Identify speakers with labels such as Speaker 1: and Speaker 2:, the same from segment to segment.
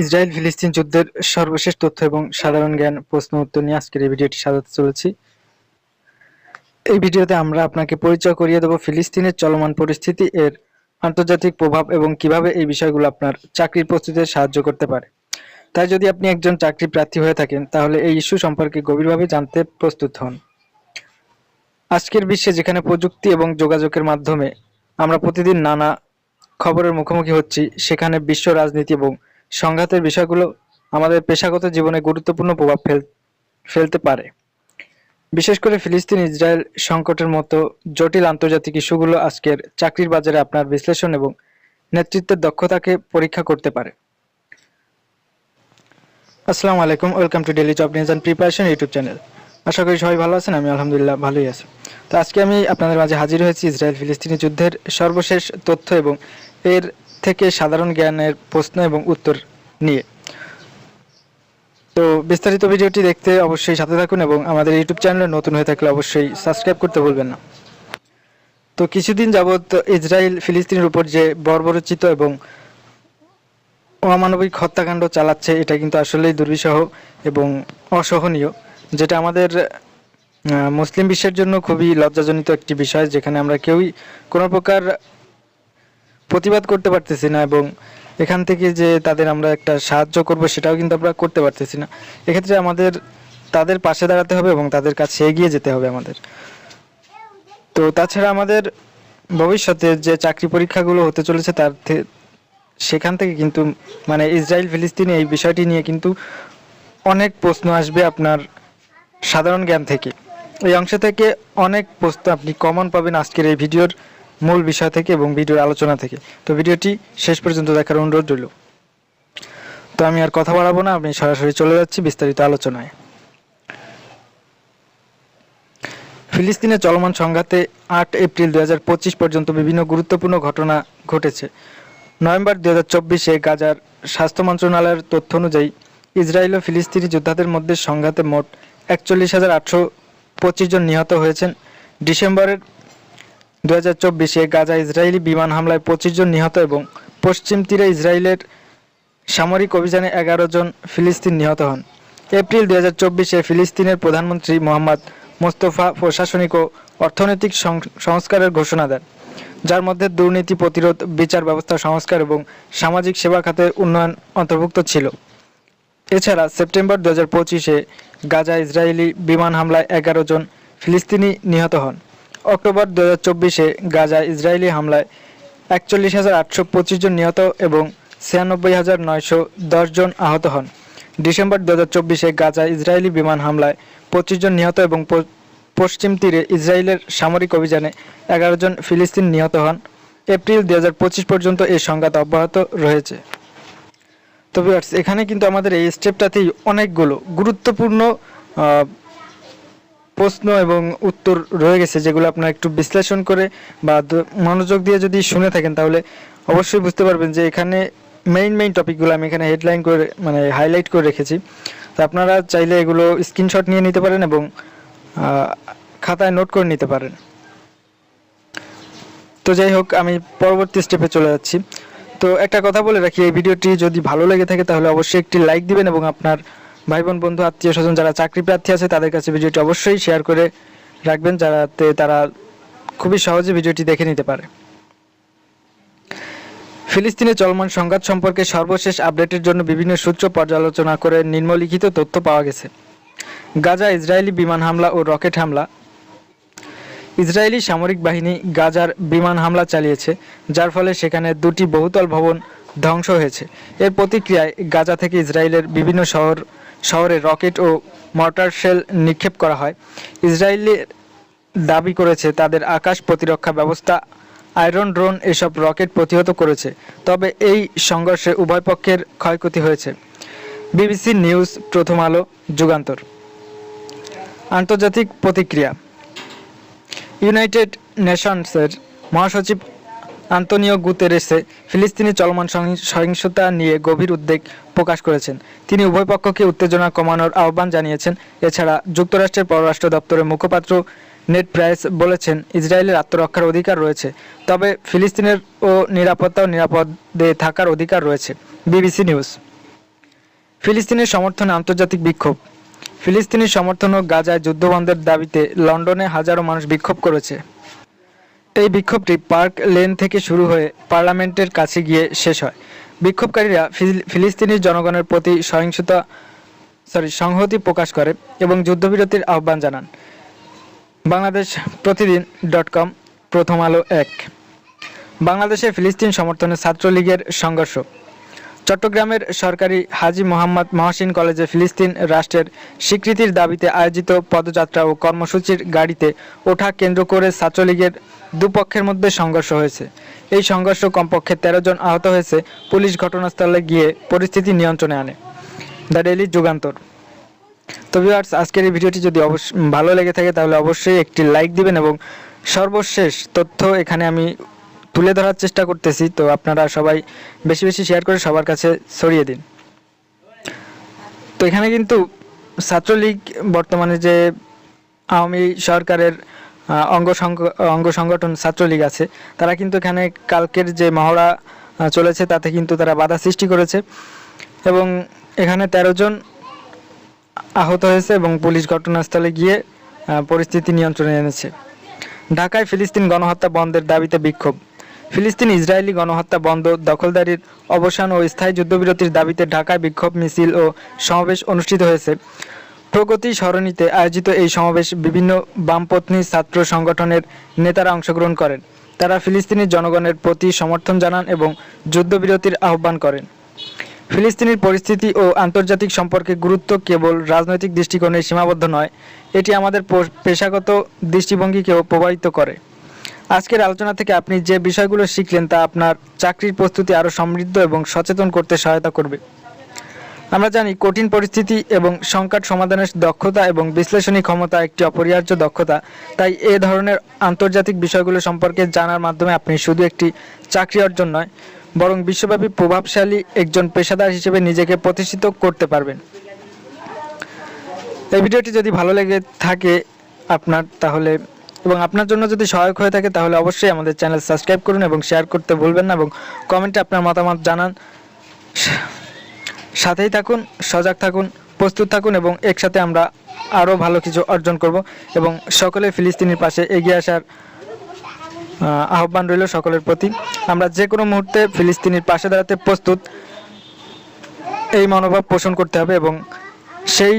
Speaker 1: Israel ফিলিস্তিন যুদ্ধের সর্বশেষ তথ্য এবং সাধারণ জ্ঞান প্রশ্ন উত্তর নিয়ে আজকের এই ভিডিওটি সাজাতে চলেছি। এই ভিডিওতে আমরা আপনাকে পরিচয় করিয়ে দেব ফিলিস্তিনের চলমান পরিস্থিতি, এর আন্তর্জাতিক প্রভাব এবং কীভাবে এই বিষয়গুলো আপনার চাকরির প্রস্তুতিতে সাহায্য করতে পারে। তাই যদি আপনি একজন চাকরি প্রার্থী হয়ে থাকেন, তাহলে এই ইস্যু সম্পর্কে গভীরভাবে জানতে প্রস্তুত হন। আজকের বিশ্বে যেখানে প্রযুক্তি এবং যোগাযোগের মাধ্যমে আমরা প্রতিদিন নানা খবরের মুখোমুখি হচ্ছি, সেখানে বিশ্ব রাজনীতি এবং সংঘাতের বিষয়গুলো আমাদের পেশাগত জীবনে গুরুত্বপূর্ণ প্রভাব ফেল, ফেলতে পারে। বিশেষ করে ফিলিস্তিন, ইসরায়েল সংকটের মতো জটিল আন্তর্জাতিক ইস্যুগুলো আজকের চাকরির বাজারে আপনার বিশ্লেষণ এবং নেতৃত্বের দক্ষতাকে পরীক্ষা করতে পারে। আসসালামু আলাইকুম, welcome to daily job news and preparation YouTube channel. আশা করি সবাই ভালো আছেন, আমি আলহামদুলিল্লাহ ভালোই আছি। তো আজকে আমি আপনাদের মাঝে হাজির হয়েছি ইসরায়েল ফিলিস্তিনি যুদ্ধের সর্বশেষ তথ্য এবং এর থেকে সাধারণ জ্ঞানের প্রশ্ন এবং উত্তর নিয়ে। তো বিস্তারিত ভিডিওটি দেখতে অবশ্যই সাথে থাকুন এবং আমাদের ইউটিউব চ্যানেলে নতুন হয়ে থাকলে অবশ্যই সাবস্ক্রাইব করতে ভুলবেন না। তো কিছুদিন যাবৎ ইসরায়েল ফিলিস্তিনের উপর যে বর্বরচিত এবং অমানবিক হত্যাকাণ্ড চালাচ্ছে, এটা কিন্তু আসলেই দুর্বিষহ এবং অসহনীয়, যেটা আমাদের মুসলিম বিশ্বের জন্য খুবই লজ্জাজনিত একটি বিষয়, যেখানে আমরা কেউই কোনো প্রকার প্রতিবাদ করতে পারতেছি না এবং এখান থেকে যে তাদের আমরা একটা সাহায্য করব সেটাও কিন্তু আমরা করতে পারতেছি না। এক্ষেত্রে আমাদের, তাদের পাশে দাঁড়াতে হবে এবং তাদের কাছে এগিয়ে যেতে হবে আমাদের। তো তাছাড়া আমাদের ভবিষ্যতে যে চাকরি পরীক্ষাগুলো হতে চলেছে তার সেখান থেকে কিন্তু মানে ইসরায়েল ফিলিস্তিনি এই বিষয়টি নিয়ে কিন্তু অনেক প্রশ্ন আসবে আপনার সাধারণ জ্ঞান থেকে। এই অংশ থেকে অনেক প্রশ্ন আপনি কমন পাবেন আজকের এই ভিডিওর। মূল বিষয় থেকে এবং ভিডিওর আলোচনা থেকে। তো ভিডিওটি শেষ পর্যন্ত দেখার অনুরোধ রইল। তো আমি আর কথা বাড়াবো না, আমি সরাসরি চলে যাচ্ছি বিস্তারিত আলোচনায়। ফিলিস্তিনে চলমান সংঘাতে আট এপ্রিল দুহাজার পঁচিশ পর্যন্ত বিভিন্ন গুরুত্বপূর্ণ ঘটনা ঘটেছে। নভেম্বর দু হাজার চব্বিশে গাজার স্বাস্থ্য মন্ত্রণালয়ের তথ্য অনুযায়ী ইসরায়েল ও ফিলিস্তিনি যোদ্ধাদের মধ্যে সংঘাতে মোট একচল্লিশ হাজার আটশো পঁচিশ জন নিহত হয়েছেন। ডিসেম্বরের দু হাজার চব্বিশে গাজা ইসরায়েলি বিমান হামলায় পঁচিশ জন নিহত এবং পশ্চিম তীরে ইসরায়েলের সামরিক অভিযানে এগারো জন ফিলিস্তিন নিহত হন। এপ্রিল দু হাজার চব্বিশে ফিলিস্তিনের প্রধানমন্ত্রী মোহাম্মদ মোস্তফা প্রশাসনিক ও অর্থনৈতিক সংস্কারের ঘোষণা দেন, যার মধ্যে দুর্নীতি প্রতিরোধ, বিচার ব্যবস্থা সংস্কার এবং সামাজিক সেবা খাতের উন্নয়ন অন্তর্ভুক্ত ছিল। এছাড়া সেপ্টেম্বর দু হাজার পঁচিশে গাজা ইসরায়েলি বিমান হামলায় এগারো জন ফিলিস্তিনি নিহত হন। অক্টোবর দু হাজার চব্বিশে গাজা ইসরায়েলি হামলায় একচল্লিশ হাজার আটশো পঁচিশ জন নিহত এবং ছিয়ানব্বই হাজার নয়শো দশ জন আহত হন। ডিসেম্বর দু হাজার চব্বিশে গাজা ইসরায়েলি বিমান হামলায় পঁচিশ জন নিহত এবং পশ্চিম তীরে ইসরায়েলের সামরিক অভিযানে এগারো জন ফিলিস্তিন নিহত হন। এপ্রিল দু হাজার পঁচিশ পর্যন্ত এই সংঘাত অব্যাহত রয়েছে। তো ভিউয়ার্স, এখানে কিন্তু আমাদের এই স্টেপটাতেই অনেকগুলো গুরুত্বপূর্ণ প্রশ্ন এবং উত্তর রয়ে গেছে যেগুলো আপনারা একটু বিশ্লেষণ করে বা মনোযোগ দিয়ে যদি শুনে থাকেন, তাহলে অবশ্যই বুঝতে পারবেন যে এখানে মেইন মেইন টপিকগুলো আমি এখানে হেডলাইন করে মানে হাইলাইট করে রেখেছি। তো আপনারা চাইলে এগুলো স্ক্রিনশট নিয়ে নিতে পারেন এবং খাতায় নোট করে নিতে পারেন। তো যাই হোক, আমি পরবর্তী স্টেপে চলে যাচ্ছি। তো একটা কথা বলে রাখি, এই ভিডিওটি যদি ভালো লেগে থাকে, তাহলে অবশ্যই একটি লাইক দিবেন এবং আপনার ভাই বোন বন্ধু, আত্মীয় স্বজন যারা চাকরি প্রার্থী আছে, তাদের কাছে ভিডিওটি অবশ্যই শেয়ার করে রাখবেন যাতে তারা খুবই সহজে ভিডিওটি দেখে নিতে পারে। ফিলিস্তিনে চলমান সংঘাত সম্পর্কে সর্বশেষ আপডেটের জন্য বিভিন্ন সূত্র পর্যালোচনা করে নিম্নলিখিত তথ্য পাওয়া গেছে। গাজা, ইসরায়েলি বিমান হামলা ও রকেট হামলা। ইসরায়েলি সামরিক বাহিনী গাজার বিমান হামলা চালিয়েছে, যার ফলে সেখানে দুটি বহুতল ভবন ধ্বংস হয়েছে। এর প্রতিক্রিয়ায় গাজা থেকে ইসরায়েলের বিভিন্ন শহর, শহরে রকেট ও মর্টার শেল নিক্ষেপ করা হয়। ইসরায়েলের দাবি করেছে তাদের আকাশ প্রতিরক্ষা ব্যবস্থা, আয়রন ড্রোন এসব রকেট প্রতিহত করেছে, তবে এই সংঘর্ষে উভয় পক্ষের ক্ষয়ক্ষতি হয়েছে। বিবিসি নিউজ প্রথম আলো, যুগান্তর। আন্তর্জাতিক প্রতিক্রিয়া। ইউনাইটেড নেশনসের মহাসচিব আন্তনিও গুতেরেসে ফিলিস্তিনি চলমান সহিংসতা নিয়ে গভীর উদ্বেগ প্রকাশ করেছেন। তিনি উভয় পক্ষকে উত্তেজনা কমানোর আহ্বান জানিয়েছেন। এছাড়া যুক্তরাষ্ট্রের পররাষ্ট্র দপ্তরের মুখপাত্র নেট প্রাইস বলেছেন, ইসরায়েলের আত্মরক্ষার অধিকার রয়েছে। তবে ফিলিস্তিনের ও নিরাপত্তা ও নিরাপদে থাকার অধিকার রয়েছে। BBC News. ফিলিস্তিনের সমর্থনে আন্তর্জাতিক বিক্ষোভ। ফিলিস্তিনের সমর্থন ও গাজায় যুদ্ধবন্ধের দাবিতে লন্ডনে হাজারো মানুষ বিক্ষোভ করেছে। এই বিক্ষোভটি পার্ক লেন থেকে শুরু হয়ে পার্লামেন্টের কাছে গিয়ে শেষ হয়। বিক্ষোভকারীরা ফিল- ফিলিস্তিনি জনগণের প্রতি সহিংসতা সরি সংহতি প্রকাশ করে এবং যুদ্ধবিরতির আহ্বান জানান। বাংলাদেশ প্রতিদিন ডট কম প্রথম আলো এক। বাংলাদেশে ফিলিস্তিন সমর্থনে ছাত্রলীগের সংঘর্ষ। চট্টগ্রামের সরকারি হাজি মোহাম্মদ মহসিন কলেজে ফিলিস্তিন রাষ্ট্রের স্বীকৃতির দাবিতে আয়োজিত পদযাত্রা ও কর্মসূচির গাড়িতে ওঠা কেন্দ্র করে ছাত্রলীগের দুপক্ষের মধ্যে সংঘর্ষ হয়েছে। এই সংঘর্ষ কমপক্ষে তেরো জন আহত হয়েছে। পুলিশ ঘটনাস্থলে গিয়ে পরিস্থিতি নিয়ন্ত্রণে আনে। The Daily Jugantor. তো ভিউয়ার্স, আজকের এই ভিডিওটি যদি অবশ্য ভালো লেগে থাকে তাহলে অবশ্যই একটি লাইক দিবেন এবং সর্বশেষ তথ্য এখানে আমি তুলে ধরার চেষ্টা করতেছি, তো আপনারা সবাই বেশি বেশি শেয়ার করে সবার কাছে ছড়িয়ে দিন। তো এখানে কিন্তু ছাত্রলীগ বর্তমানে যে আওয়ামী সরকারের অঙ্গ অঙ্গ সংগঠন ছাত্রলীগ আছে, তারা কিন্তু এখানে কালকের যে মহড়া চলেছে, তাতে কিন্তু তারা বাধা সৃষ্টি করেছে এবং এখানে তেরো জন আহত হয়েছে এবং পুলিশ ঘটনাস্থলে গিয়ে পরিস্থিতি নিয়ন্ত্রণে এনেছে। ঢাকায় ফিলিস্তিন গণহত্যা বন্ধের দাবিতে বিক্ষোভ। ফিলিস্তিন ইসরায়েলি গণহত্যা বন্ধ, দখলদারির অবসান ও স্থায়ী যুদ্ধবিরতির দাবিতে ঢাকায় বিক্ষোভ মিছিল ও সমাবেশ অনুষ্ঠিত হয়েছে। প্রগতি সরণিতে আয়োজিত এই সমাবেশ বিভিন্ন বামপত্নী ছাত্র সংগঠনের নেতারা অংশগ্রহণ করেন। তারা ফিলিস্তিনি জনগণের প্রতি সমর্থন জানান এবং যুদ্ধবিরতির আহ্বান করেন। ফিলিস্তিনের পরিস্থিতি ও আন্তর্জাতিক সম্পর্কে গুরুত্ব কেবল রাজনৈতিক দৃষ্টিকোণে সীমাবদ্ধ নয়, এটি আমাদের পেশাগত দৃষ্টিভঙ্গিকেও প্রভাবিত করে। আজকের আলোচনা থেকে আপনি যে বিষয়গুলো শিখলেন তা আপনার চাকরির প্রস্তুতি আরও সমৃদ্ধ এবং সচেতন করতে সহায়তা করবে। আমরা জানি কঠিন পরিস্থিতি এবং সংকট সমাধানের দক্ষতা এবং বিশ্লেষণী ক্ষমতা একটি অপরিহার্য দক্ষতা। তাই এ ধরনের আন্তর্জাতিক বিষয়গুলো সম্পর্কে জানার মাধ্যমে আপনি শুধু একটি চাকরি অর্জন নয়, বরং বিশ্বব্যাপী প্রভাবশালী একজন পেশাদার হিসেবে নিজেকে প্রতিষ্ঠিত করতে পারবেন। এই ভিডিওটি যদি ভালো লেগে থাকে আপনার, তাহলে এবং আপনার জন্য যদি সহায়ক হয়ে থাকে, তাহলে অবশ্যই আমাদের চ্যানেল সাবস্ক্রাইব করুন এবং শেয়ার করতে ভুলবেন না এবং কমেন্টে আপনার মতামত জানান। সাথেই থাকুন, সজাগ থাকুন, প্রস্তুত থাকুন এবং একসাথে আমরা আরও ভালো কিছু অর্জন করব এবং সকলে ফিলিস্তিনির পাশে এগিয়ে আসার আহ্বান রইল সকলের প্রতি। আমরা যে কোনো মুহূর্তে ফিলিস্তিনির পাশে দাঁড়াতে প্রস্তুত। এই মনোভাব পোষণ করতে হবে এবং সেই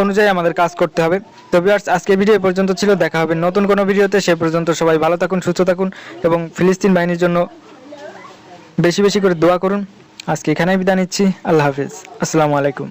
Speaker 1: অনুযায়ী আমাদের কাজ করতে হবে। তো ভিউয়ার্স আজকে ভিডিও পর্যন্ত ছিল। দেখা হবে নতুন কোনো ভিডিওতে সে পর্যন্ত সবাই ভালো থাকুন, সুস্থ থাকুন এবং ফিলিস্তিন বাহিনীর জন্য বেশি বেশি করে দোয়া করুন। আজকে এখানেই বিদায় নিচ্ছি। আল্লাহ হাফিজ। আসসালামু আলাইকুম।